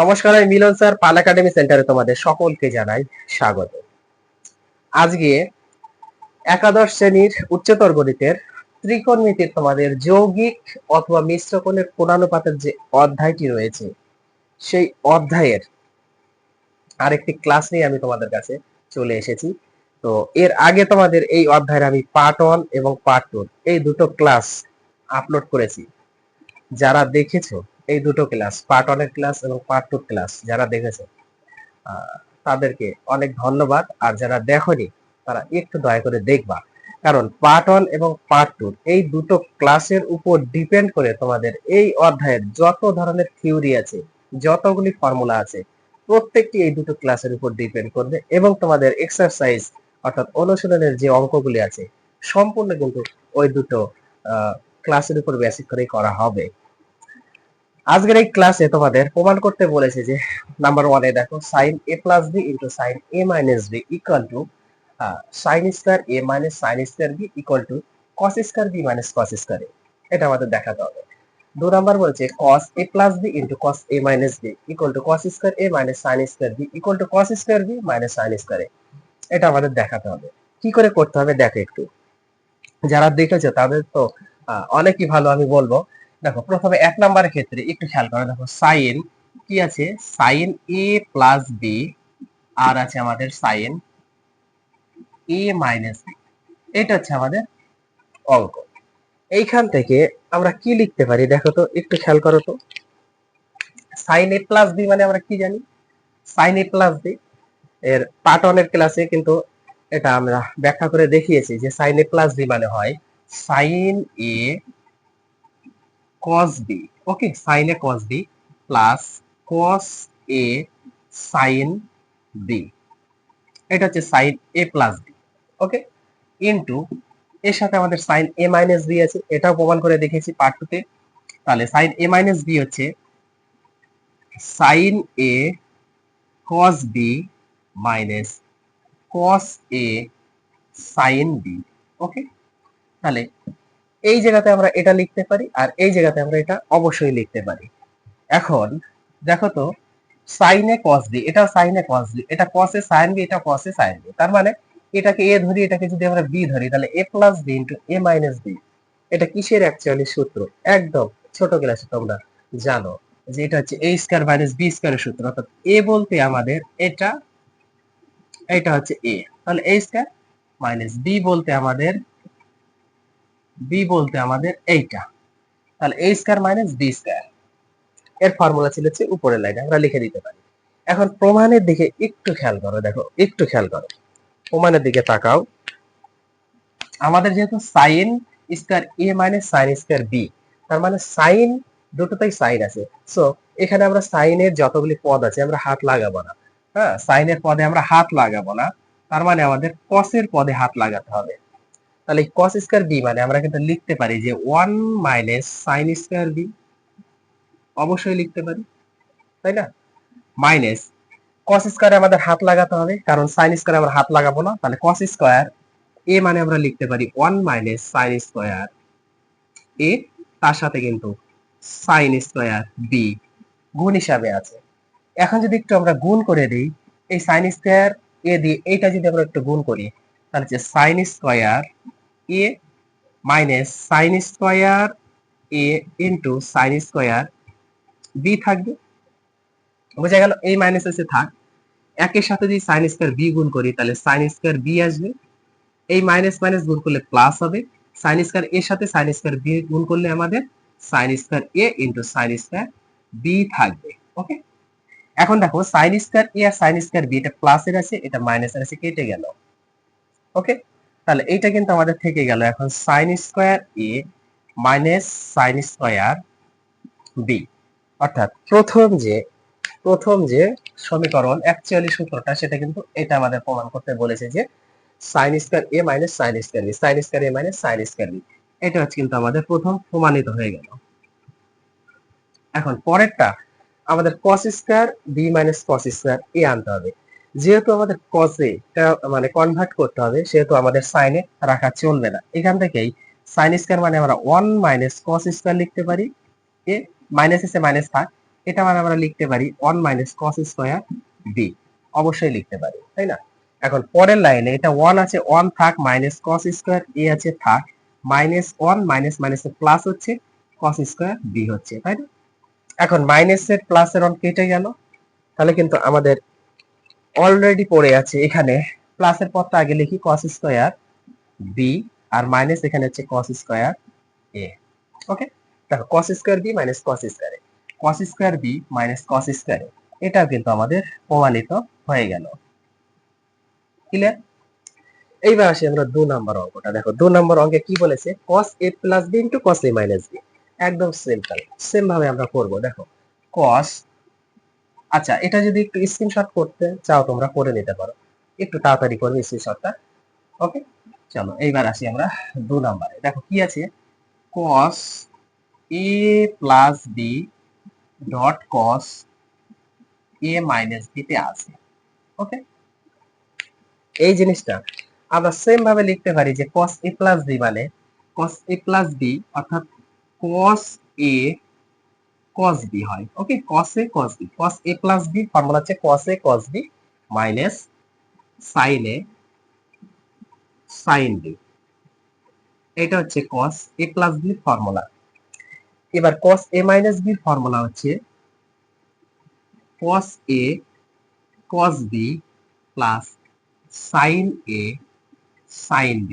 নমস্কার, আমি মিলন স্যার, পাল একাডেমি সেন্টারে তোমাদের সকলকে জানাই স্বাগত। আজকে একাদশ শ্রেণির উচ্চতর গণিতের ত্রিকোণমিতির তোমাদের যৌগিক অথবা মিশ্র কোণের কোণানুপাতের যে অধ্যায়টি রয়েছে, সেই অধ্যায়ের আরেকটি ক্লাস নিয়ে আমি তোমাদের কাছে চলে এসেছি। তো এর আগে তোমাদের এই অধ্যায়ের আমি পার্ট ওয়ান এবং পার্ট টু এই দুটো ক্লাস আপলোড করেছি। যারা দেখেছ এই দুটো ক্লাস পার্ট ওয়ানের ক্লাস এবং পার্ট টু ক্লাস যারা দেখেছে তাদেরকে অনেক ধন্যবাদ। আর যারা দেখোনি, তারা একটু দয়া করে দেখবা। কারণ পার্ট ওয়ান এবং পার্ট টু এই দুটো ক্লাসের উপর ডিপেন্ড করে তোমাদের এই অধ্যায়ের যত ধরনের থিওরি আছে, যতগুলি ফর্মুলা আছে, প্রত্যেকটি এই দুটো ক্লাসের উপর ডিপেন্ড করবে এবং তোমাদের এক্সারসাইজ অর্থাৎ অনুশীলনের যে অঙ্কগুলি আছে, সম্পূর্ণ কিন্তু ওই দুটো ক্লাসের উপর বেসিক করেই করা হবে। আজকের এই ক্লাসে তোমাদের প্রমাণ করতে বলেছে যে নাম্বার ওয়ানে দেখো sine A plus B into sine A minus B equal to sine square A minus sine square B equal to cos square B minus cos square এটা আমাদের দেখাতে হবে। দু নাম্বার বলছে cos A plus B into cos A minus B equal to cos square A minus sine square B equal to cos square B minus sine square এটা আমাদের দেখাতে হবে। কি করে করতে হবে, দেখো একটু। যারা দেখেছ তাদের তো অনেকই ভালো আমি বলব। দেখো, প্রথমে এক নম্বরের ক্ষেত্রে একটু খেয়াল করো, দেখো সাইন কি আছে? সাইন এ প্লাস বি আর আছে আমাদের সাইন এ মাইনাস বি এটা হচ্ছে আমাদের অঙ্ক। এইখান থেকে আমরা কি লিখতে পারি? দেখো তো, একটু খেয়াল করো তো। সাইন এ প্লাস বি মানে আমরা কি জানি? সাইন এ প্লাস বি এর পার্ট ওয়ানের ক্লাসে কিন্তু এটা আমরা ব্যাখ্যা করে দেখিয়েছি যে সাইন এ প্লাস বি মানে হয় sine A cos b okay sin a cos b plus cos a sin b এটা হচ্ছে sin a plus b okay into এর সাথে আমাদের sin a মাইনাস b আছে, এটাও প্রমাণ করে দেখেছি পার্ট টুতে তাহলে sin a মাইনাস b হচ্ছে sin a cos b minus cos a sin b okay তাহলে এই জায়গাতে আমরা এটা লিখতে পারি আর এই জায়গাতে আমরা এটা অবশ্যই লিখতে পারি। এখন দেখো তো সাইনে কস বি এটা সাইনে কস বি এটা কসে সাইন বি এটা কসে সাইন বি তার মানে এটাকে এ ধরি, এটাকে যদি আমরা বি ধরি, তাহলে A plus B into A minus B এটা কিসের অ্যাকচুয়ালি সূত্র? একদম ছোট ক্লাসে তোমরা জানো যে এটা হচ্ছে এ স্কয়ার মাইনাস বি স্কয়ারের সূত্র। অর্থাৎ এ বলতে আমাদের এটা এটা হচ্ছে এ তাহলে এ স্কয়ার মাইনাস বি বলতে আমাদের বি বলতে আমাদের এইটা। তাহলে A square minus B square এর ফর্মুলা ছিল হচ্ছে উপরের লাইনে আমরা লিখে দিতে পারি। এখন প্রমাণের দিকে একটু খেয়াল করো, দেখো, একটু খেয়াল করো। প্রমাণের দিকে তাকাও। আমাদের যেহেতু sine square A minus sine square B তার মানে সাইন দুটোতেই সাইন আছে। সো এখানে আমরা সাইনের যতগুলি পদ আছে, আমরা হাত লাগাবো না। হ্যাঁ সাইনের পদে আমরা হাত লাগাবো না। তার মানে আমাদের কসের পদে হাত লাগাতে হবে। তাহলে কস স্কয়ার বি মানে আমরা কিন্তু লিখতে পারি যে one minus sine square B অবশ্যই লিখতে পারি, তাই না? মাইনাস কস স্কয়ারে আমাদের হাত লাগাতে হবে, কারণ সাইন স্কয়ারে আমরা হাত লাগাবো না, তাহলে কস স্কয়ার এ মানে আমরা লিখতে পারি one minus sine square A তার সাথে কিন্তু সাইন স্কয়ার বি গুণ হিসাবে আছে। এখন যদি একটু আমরা গুণ করে দিই, এই সাইন স্কয়ার এ দিয়ে এইটা যদি আমরা একটু গুণ করি, তাহলে যে sine square A minus sine square A into sine square B থাকবে বোঝা গেল এই মাইনাস এসে থাক একের সাথে যদি সাইন স্কয়ার বি গুণ করি তাহলে সাইন স্কয়ার বি আসবে এই মাইনাস মাইনাস গুণ করলে প্লাস হবে সাইন স্কয়ার এর সাথে সাইন স্কয়ার বি গুণ করলে আমাদের sine square A into sine square B থাকবে ওকে এখন দেখো সাইন স্কয়ার এ আর সাইন স্কয়ার বি এটা প্লাসের আছে এটা মাইনাসের আছে কেটে গেল ওকে তাহলে এইটা কিন্তু আমাদের থেকে গেল। এখন sine square A minus sine square B অর্থাৎ প্রথম যে প্রথম যে সমীকরণ অ্যাকচুয়ালি সূত্রটা, সেটা কিন্তু এটা আমাদের প্রমাণ করতে বলেছে যে sine square A minus sine square B sine square A minus sine square B এটা হচ্ছে কিন্তু আমাদের প্রথম প্রমাণিত হয়ে গেল। এখন পরেরটা, আমাদের cos square minus cos square A আনতে হবে। যেহেতু আমাদের কসে মানে কনভার্ট করতে হবে, সেহেতু আমাদের সাইনে রাখা চলবে না। এখান থেকেই সাইন স্কয়ার মানে আমরা ওয়ান মাইনাস কস স্কোয়ার লিখতে পারি। এ মাইনাস এসে মাইনাস থাক, এটা মানে আমরা লিখতে পারি one minus cos square B অবশ্যই লিখতে পারি, তাই না? এখন পরের লাইনে এটা ওয়ান আছে ওয়ান থাক মাইনাস কস স্কোয়ার এ আছে, থাক। মাইনাস ওয়ান মাইনাস মাইনাসের প্লাস হচ্ছে কস স্কোয়ার বি হচ্ছে, তাই না? এখন মাইনাসের প্লাসের অন কেটে গেল। তাহলে কিন্তু আমাদের অলরেডি পড়ে আছে এখানে। প্লাসের পদটা আগে লিখি কস স্কোয়ার বি আর মাইনাস এখানে হচ্ছে কস স্কোয়ার এ ওকে দেখো cos square B minus cos square A cos square B minus cos square A এটাও কিন্তু আমাদের প্রমাণিত হয়ে গেল। ক্লিয়ার এইবার আসি আমরা দু নম্বর অঙ্কটা। দেখো, দু নম্বর অঙ্কে কি বলেছে? cos a plus B into cos a minus B একদম সিম্পল সেম ভাবে আমরা করব। দেখো, cos আচ্ছা এটা যদি একটু স্ক্রিনশট করতে চাও, তোমরা করে নিতে পারো। একটু তাড়াতাড়ি করবে স্ক্রিনশটটা ওকে চলো, এইবার আসি আমরা দু নম্বরে। দেখো, কি আছে? cos a plus B dot cos a minus B তে আছে। ওকে এই জিনিসটা আমরা সেম ভাবে লিখতে পারি যে cos a প্লাস b মানে cos a প্লাস b অর্থাৎ cos a cos b হয় okay cos a cos b cos a plus b formula হচ্ছে cos a cos b minus sin a sin b এটা হচ্ছে cos a plus b formula এবার cos a minus b formula হচ্ছে cos a cos b plus sin a sin b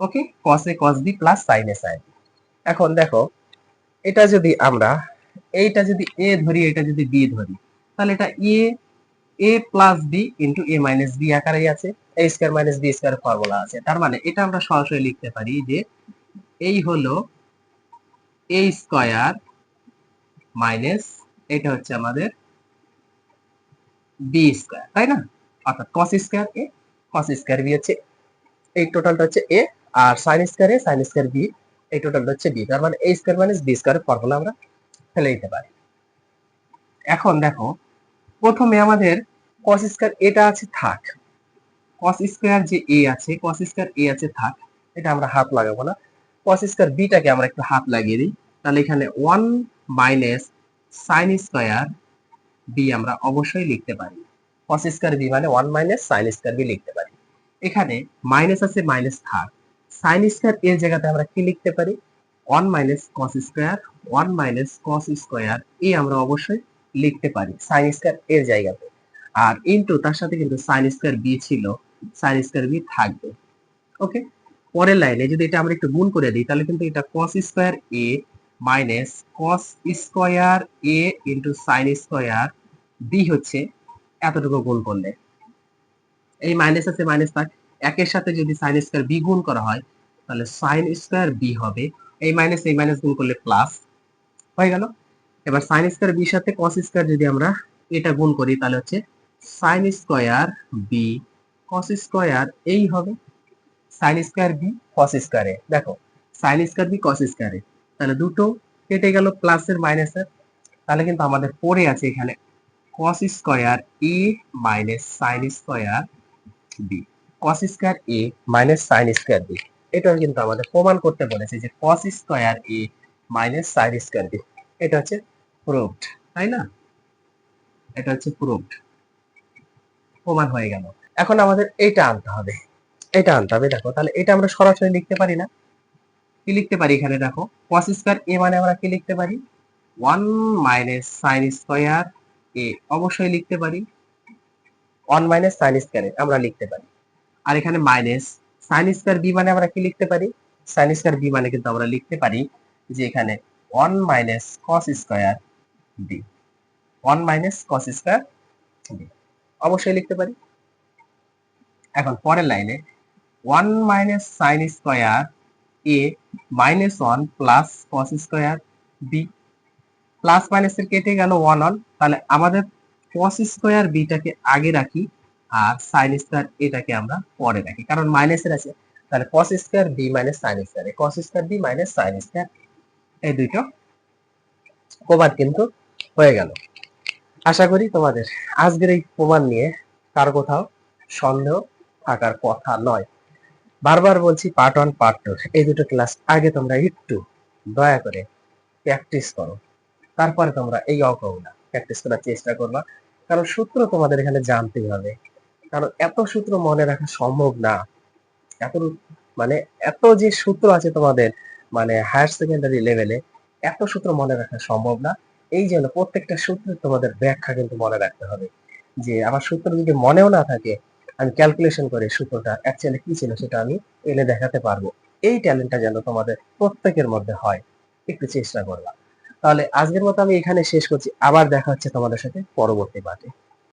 okay cos a cos b plus sin a sin b এখন দেখো এটা যদি আমরা, এইটা যদি এ ধরি এটা যদি বি ধরি, তাহলে এটা a a plus b into a minus b আকারেই আছে, a square minus b square formula আছে। তার মানে এটা আমরা সরাসরি লিখতে পারি যে এই হলো a স্কয়ার মাইনাস এটা হচ্ছে আমাদের বি স্কয়ার তাই না? অর্থাৎ cos square a, cos square b হচ্ছে, এই টোটালটা হচ্ছে এ আর sin square a, sin square b এই টোটালটা হচ্ছে বি তার মানে a স্কয়ার মাইনাস b স্কয়ারের ফর্মুলা আমরা ফেলে দিতে পারি। এখন দেখো, প্রথমে আমাদের cos স্কয়ার এটা আছে থাক। cos স্কয়ার যে এ আছে, cos স্কয়ার a আছে থাক, এটা আমরা হাত লাগাবো না। cos স্কয়ার b টাকে আমরা একটু হাত লাগিয়ে দিই। তাহলে এখানে 1 মাইনাস sin স্কয়ার বি আমরা অবশ্যই লিখতে পারি। cos স্কয়ার b মানে 1 মাইনাস sin স্কয়ার বি লিখতে পারি। এখানে মাইনাস আছে মাইনাস থাক। Sin স্কয়ার এর জায়গাতে আমরা কি লিখতে পারি? 1 minus cos square 1 minus cos square a আমরা অবশ্যই লিখতে পারি sin স্কয়ার এর জায়গাতে। আর ইনটু তার সাথে কিন্তু sin স্কয়ার b ছিল, sin স্কয়ার b থাকবে। ওকে পরের লাইনে যদি এটা আমরা একটু গুণ করে দিই, তাহলে কিন্তু এটা cos square a minus cos square a into sin square b হচ্ছে এতটুকু গুণ করলে। এই মাইনাস আছে মাইনাস থাক। একের সাথে যদি sin স্কয়ার b গুণ করা হয়, তাহলে সাইন স্কয়ার বি হবে। এই মাইনাস এই মাইনাস গুণ করলে প্লাস হয়ে গেল। এবার sin স্কয়ার এর সাথে cos স্কয়ার যদি আমরা এটা গুণ করি, তাহলে হচ্ছে sin square b cos square এই হবে sin square b square a. দেখো, sin square b cos square তাহলে দুটো কেটে গেল প্লাসের মাইনাসের তাহলে কিন্তু আমাদের পড়ে আছে এখানে cos square a minus sin square b cos square a minus sin square b এটা কিন্তু আমাদের প্রমাণ করতে বলেছে যে cos square a minus sin square b এটা হচ্ছে প্রুভড তাই না? এটা হচ্ছে প্রুভড প্রমাণ হয়ে গেল। এখন আমাদের এটা আনতে হবে। এটা আনতে হবে, দেখো, তাহলে এটা আমরা সরাসরি লিখতে পারি না। কি লিখতে পারি এখানে, দেখো? cos স্কয়ার a মানে আমরা কি লিখতে পারি? 1 মাইনাস sin স্কয়ার a অবশ্যই লিখতে পারি। 1 মাইনাস sin স্কয়ার আমরা লিখতে পারি। আর এখানে মাইনাস sin স্কয়ার b মানে আমরা কি লিখতে পারি? sin স্কয়ার b মানে কিন্তু আমরা লিখতে পারি যে এখানে 1 minus cos square b 1 minus cos square b, অবশ্যই লিখতে পারি। এখন পরের লাইনে 1 minus sin square a minus 1 plus cos square b plus মাইনাসের কেটে গেল 1 অন তাহলে আমাদের cos স্কয়ার b টাকে আগে রাখি। আর sin স্কয়ার এটাকে আমরা পরে রাখি কারণ মাইনাসের আছে, তাহলে cos square b minus sin square cos square b minus square এই দুটো প্রমাণ কিন্তু হয়ে গেল। আশা করি তোমাদের আজকের এই প্রমাণ নিয়ে কার কোথাও সন্দেহ থাকার কথা নয়। বারবার বলছি পার্ট ওয়ান পার্ট টু এই দুটো ক্লাস আগে তোমরা একটু দয়া করে প্র্যাকটিস করো। তারপরে তোমরা এই অঙ্কগুলা প্র্যাকটিস করার চেষ্টা করবা। কারণ সূত্র তোমাদের এখানে জানতেই হবে। কারণ এত সূত্র মনে রাখা সম্ভব না। এত মানে এত যে সূত্র আছে তোমাদের মানে হায়ার সেকেন্ডারি লেভেলে এত সূত্র মনে রাখা সম্ভব না। এই জন্য প্রত্যেকটা সূত্রের তোমাদের ব্যাখ্যা কিন্তু মনে রাখতে হবে। যে আমার সূত্র যদি মনেও না থাকে, আমি ক্যালকুলেশন করে সূত্রটা অ্যাকচুয়ালি কি ছিল সেটা আমি এনে দেখাতে পারব। এই ট্যালেন্টটা যেন তোমাদের প্রত্যেকের মধ্যে হয়, একটু চেষ্টা করবা। তাহলে আজকের মতো আমি এখানে শেষ করছি। আবার দেখা হচ্ছে তোমাদের সাথে পরবর্তী পাঠে।